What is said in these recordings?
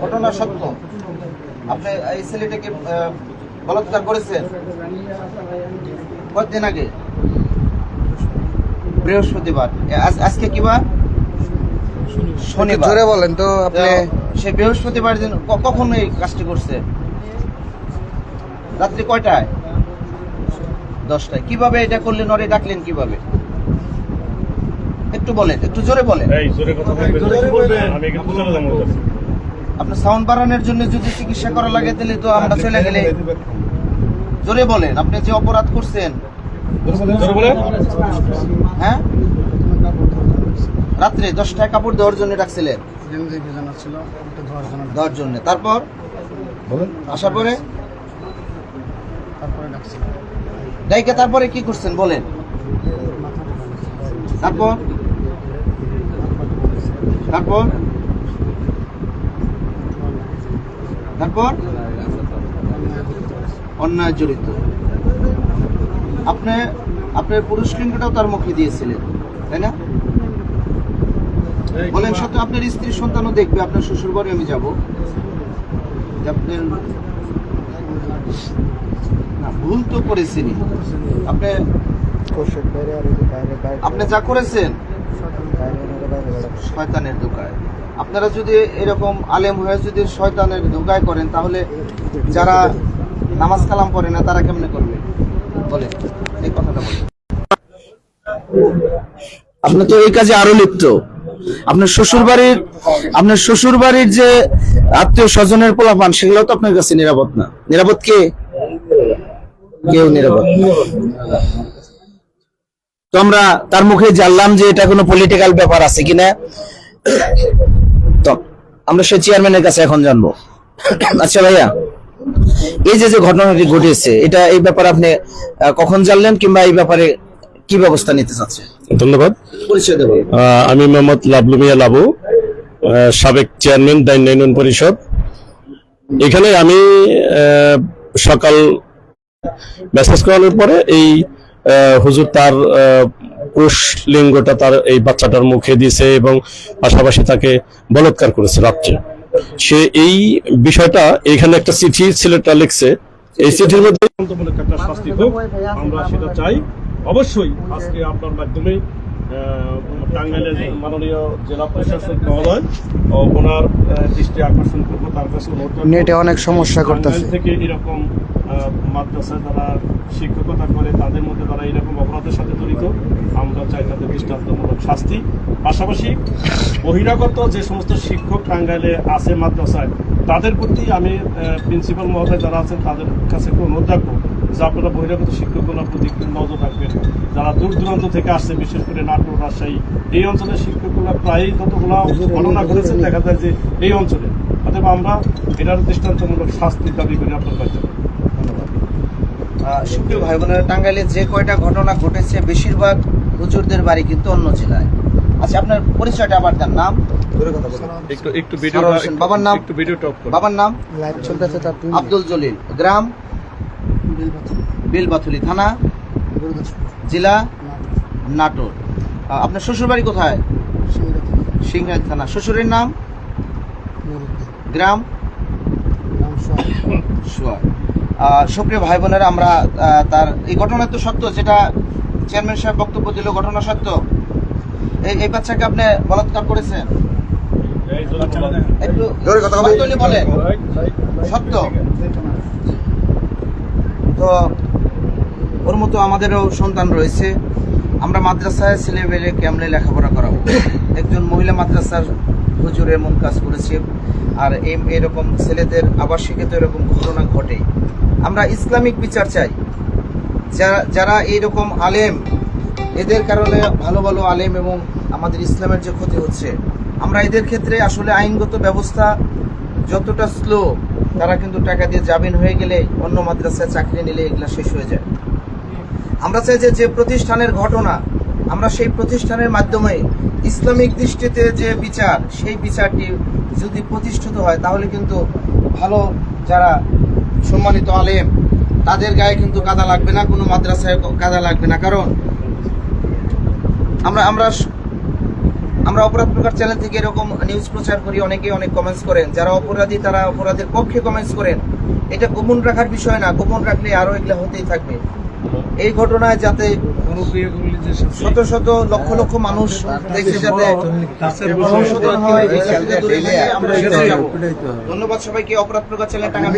ঘটনা সত্য। আপনি এই ছেলেটাকে বলাৎকার করেছেন কতদিন আগে? বৃহস্পতিবার। আজকে কি বার? শনিবার। জোরে বলেন তো আপনি। সে বৃহস্পতিবার দিন কখন এই কাজটি করছে? রাত্রি কয়টায়? দশটায়। কীভাবে এটা করলেন? ওরে ডাকলেন কীভাবে? একটু বলেন একটু জোরে বলেন। এই জোরে কথা বলবেন আমি এখানে চলে যাব আপনার সাউন্ড বাড়ানোর জন্য যদি চিকিৎসা করা লাগে তাহলে তো আমরা চলে গেলে জোরে বলেন আপনি যে অপরাধ করছেন। হ্যাঁ? রাত্রে দশটায় কাপড় দেওয়ার জন্য ডাকছিলেন। দেওয়ার জন্য তারপর? আসার পরে? ডাইকে তারপরে কি করছেন বলেন। তারপর? তারপর? তারপর? অন্যায় জড়িত। আপনি আপনার পুরুষ লিঙ্গটাও তার মুখে দিয়েছিলেন তাই না? বলেন সত্য আপনার স্ত্রীর সন্তানও দেখবে আপনার শ্বশুর বাড়ি আমি যাব। যে আপনার না ভুল তো করেছেনি আপনি আপনি যা করেছেন শয়তানের দোকায়। আপনারা যদি এরকম আলেম হয়ে যদি শয়তানের ধোকায় করেন, তাহলে যারা নামাজ কালাম করে না, তারা কেমনে করবে? বলে এই কথাটা বলে আপনি তো এই কাজে আরও লিপ্ত। আপনার শ্বশুর বাড়ির আপনার শ্বশুর বাড়ির যে আত্মীয় স্বজনের পোলাপান সেগুলো তো আপনার কাছে নিরাপদ না। নিরাপদ কে? কেউ নিরাপদ তো আমরা তার মুখে জানলাম যে এটা কোনো পলিটিক্যাল ব্যাপার আছে কিনা। আমরা সেই চেয়ারম্যানের কাছে এখন জানব। আচ্ছা ভাইয়া এই যে যে ঘটনাটি ঘটেছে এটা এই ব্যাপারে আপনি কখন জানলেন কিংবা এই ব্যাপারে কি ব্যবস্থা নিতে চাচ্ছেন ধন্যবাদ। পরিচয় দেবো। আমি মোহাম্মদ লাবলু মিয়া লাবু সাবেক চেয়ারম্যান ইউনিয়ন পরিষদ এখানে আমি সকাল মেসেজ করানোর পরে এই হুজুর তার আহ, লিঙ্গটা তার এই বাচ্চাটার মুখে দিয়েছে এবং পাশাপাশি তাকে বলৎকার করেছে রাত্রে। সে এই বিষয়টা এখানে একটা চিঠি ছেলেটা লিখছে। এই চিঠির মধ্যে একটা শাস্তি হোক আমরা সেটা চাই। অবশ্যই আজকে আপনার মাধ্যমে টাঙ্গাইলের মাননীয় জেলা প্রশাসক মহোদয় ওনার দৃষ্টি আকর্ষণ করব তার কাছে নেটে অনেক সমস্যা করতেছে। টাঙ্গাইল থেকে এরকম মাদ্রাসায় যারা শিক্ষকতা করে, তাদের মধ্যে তারা এরকম অপরাধের সাথে জড়িত। আমরা চাই তাদের দৃষ্টান্তমূলক শাস্তি। পাশাপাশি বহিরাগত যে সমস্ত শিক্ষক টাঙ্গাইলে আছে মাদ্রাসায়, তাদের প্রতি আমি প্রিন্সিপাল মহোদয় যারা আছেন, তাদের কাছে একটু অনুরোধ রাখব যে আপনারা বহিরাগত শিক্ষকগুলোর প্রতি একটু নজর রাখবেন। যারা দূর দূরান্ত থেকে আসছে, বিশেষ করে নাটোর, রাজশাহী, এই অঞ্চলের শিক্ষকগুলো প্রায়ই যতগুলো ঘটনা ঘটেছে, দেখা যায় যে এই অঞ্চলে। অতএব আমরা এটার দৃষ্টান্তমূলক শাস্তি দাবি করি আপনার কাছে। সুপ্রিয় ভাই বোনেরা টাঙ্গাইলে যে কয়টা ঘটনা ঘটেছে বেশিরভাগ হুজুরদের বাড়ি কিন্তু অন্য জেলায়। আচ্ছা আপনার পরিচয়টা আবার দেন নাম? একটু বাবার নাম? একটু ভিডিও টপ বাবার নাম? লাইভ চলতেছে তার আব্দুল জলিল। গ্রাম? বিলবাথুলি। থানা? জেলা? নাটোর। আপনার শ্বশুর বাড়ি কোথায় সিংহাই থানা। শ্বশুরের নাম? গ্রাম? সোয়া আহ, সুপ্রিয় ভাই বোনেরা আমরা তার এই ঘটনা তো সত্য যেটা চেয়ারম্যান সাহেব বক্তব্য দিল ঘটনা সত্য। এই এই বাচ্চাকে আপনি বলাৎকার করেছেন? বলেন। সত্য? তো ওর মতো আমাদেরও সন্তান রয়েছে। আমরা মাদ্রাসায় ছেলেমেয়ে কেমনে লেখাপড়া করাবো। একজন মহিলা মাদ্রাসার হুজুর এমন কাজ করেছে। আর এরকম ছেলেদের আবাসিকে তো এরকম ঘটনা ঘটে আমরা ইসলামিক বিচার চাই। যারা যারা এইরকম আলেম, এদের কারণে ভালো ভালো আলেম এবং আমাদের ইসলামের যে ক্ষতি হচ্ছে, আমরা এদের ক্ষেত্রে আসলে আইনগত ব্যবস্থা যতটা স্লো তারা কিন্তু টাকা দিয়ে জামিন হয়ে গেলে অন্য মাদ্রাসায় চাকরি নিলে এগুলা শেষ হয়ে যায়। আমরা চাই যে যে প্রতিষ্ঠানের ঘটনা আমরা সেই প্রতিষ্ঠানের মাধ্যমে ইসলামিক দৃষ্টিতে যে বিচার, সেই বিচারটি যদি প্রতিষ্ঠিত হয়, তাহলে কিন্তু ভালো যারা সম্মানিত আলেম, তাদের গায়ে কিন্তু কাদা লাগবে না, কোনো মাদ্রাসায় কাদা লাগবে না। কারণ আমরা আমরা আমরা অপরাধ প্রকার চ্যানেল থেকে এরকম নিউজ প্রচার করি অনেকে অনেক কমেন্টস করেন। যারা অপরাধী, তারা অপরাধের পক্ষে কমেন্টস করেন। এটা গোপন রাখার বিষয় না। গোপন রাখলে আরও এগুলো হতেই থাকবে। এই ঘটনায় যাতে শত শত লক্ষ লক্ষ মানুষ দেখে যাতে। ধন্যবাদ সবাইকে। অপরাধ প্রকার চ্যানেল টাঙ্গা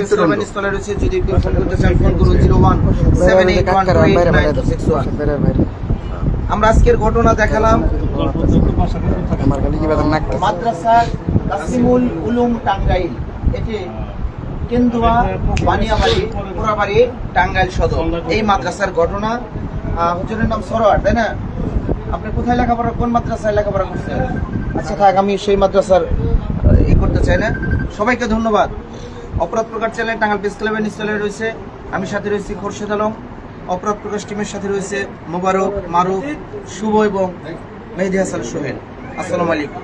স্থলে রয়েছে। যদি কেউ ফোন করতে চান ফোন করুন zero one seven eight one two eight nine six one. আমরা আজকের ঘটনা দেখালাম। মাদ্রাসা কাসিমুল উলুম টাঙ্গাইল। এটি কেন্দুয়া, বানিয়াবাড়ি পোড়াবাড়ি টাঙ্গাইল সদর। এই মাদ্রাসার ঘটনা হুজুরের নাম সরোয়ার, তাই না? আপনি কোথায় লেখাপড়া, কোন মাদ্রাসায় লেখাপড়া করছেন? আচ্ছা থাক, আমি সেই মাদ্রাসার ই করতে চাই না। সবাইকে ধন্যবাদ। অপরাধ প্রকার চ্যানেল টাঙ্গাল পিস ক্লাবের নিচতলে রয়েছে। আমি সাথে রয়েছি খোরশেদ আলম। অপরাধ প্রকাশ টিমের সাথে রয়েছে মোবারক, মারুফ, শুভ এবং মেহেদি হাসান সোহেল। আসসালামু আলাইকুম।